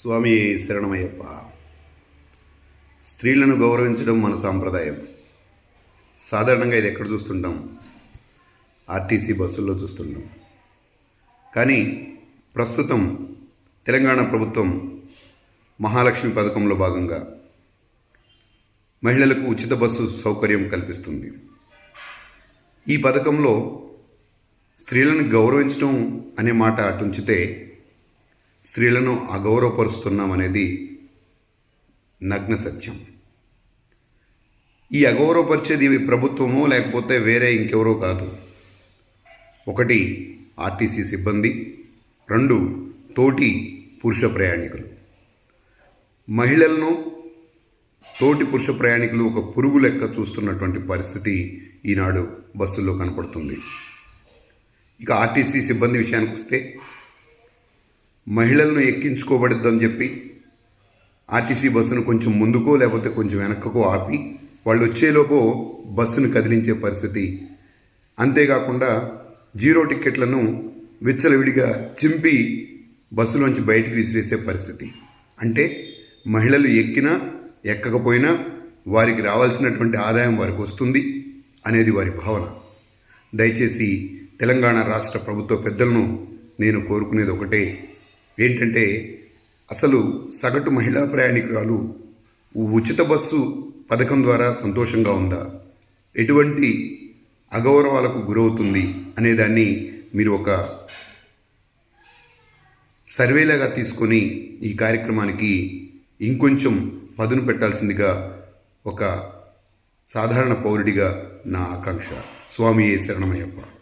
స్వామి శరణమయ్యప్ప. స్త్రీలను గౌరవించడం మన సాంప్రదాయం. సాధారణంగా ఇది ఎక్కడ చూస్తుంటాం? ఆర్టీసీ బస్సుల్లో చూస్తుంటాం. కానీ ప్రస్తుతం తెలంగాణ ప్రభుత్వం మహాలక్ష్మి పథకంలో భాగంగా మహిళలకు ఉచిత బస్సు సౌకర్యం కల్పిస్తుంది. ఈ పథకంలో స్త్రీలను గౌరవించడం అనే మాట అటుంచితే స్త్రీలను అగౌరవపరుస్తున్నామనేది నగ్న సత్యం. ఈ అగౌరవపరిచేది ఇవి ప్రభుత్వమో లేకపోతే వేరే ఇంకెవరో కాదు. ఒకటి ఆర్టీసీ సిబ్బంది రెండు తోటి పురుష ప్రయాణికులు. మహిళలను తోటి పురుష ప్రయాణికులు ఒక పురుగు లెక్క చూస్తున్నటువంటి పరిస్థితి ఈనాడు బస్సుల్లో కనపడుతుంది. ఇక ఆర్టీసీ సిబ్బంది విషయానికి వస్తే మహిళలను ఎక్కించుకోబడద్దని చెప్పి ఆర్టీసీ బస్సును కొంచెం ముందుకో లేకపోతే కొంచెం వెనక్కకో ఆపి వాళ్ళు వచ్చేలోపు బస్సును కదిలించే పరిస్థితి. అంతేకాకుండా జీరో టిక్కెట్లను విచ్చలవిడిగా చింపి బస్సులోంచి బయటికి విసిరేసే పరిస్థితి. అంటే మహిళలు ఎక్కినా ఎక్కకపోయినా వారికి రావాల్సినటువంటి ఆదాయం వారికి వస్తుంది అనేది వారి భావన. దయచేసి తెలంగాణ రాష్ట్ర ప్రభుత్వ పెద్దలను నేను కోరుకునేది ఒకటే. ఏంటంటే అసలు సగటు మహిళా ప్రయాణికురాలు ఉచిత బస్సు పథకం ద్వారా సంతోషంగా ఉందా? ఎటువంటి అగౌరవాలకు గురవుతుంది అనేదాన్ని మీరు ఒక సర్వేలాగా తీసుకొని ఈ కార్యక్రమానికి ఇంకొంచెం పదును పెట్టాల్సిందిగా ఒక సాధారణ పౌరుడిగా నా ఆకాంక్ష. స్వామి శరణమయ్యప్ప.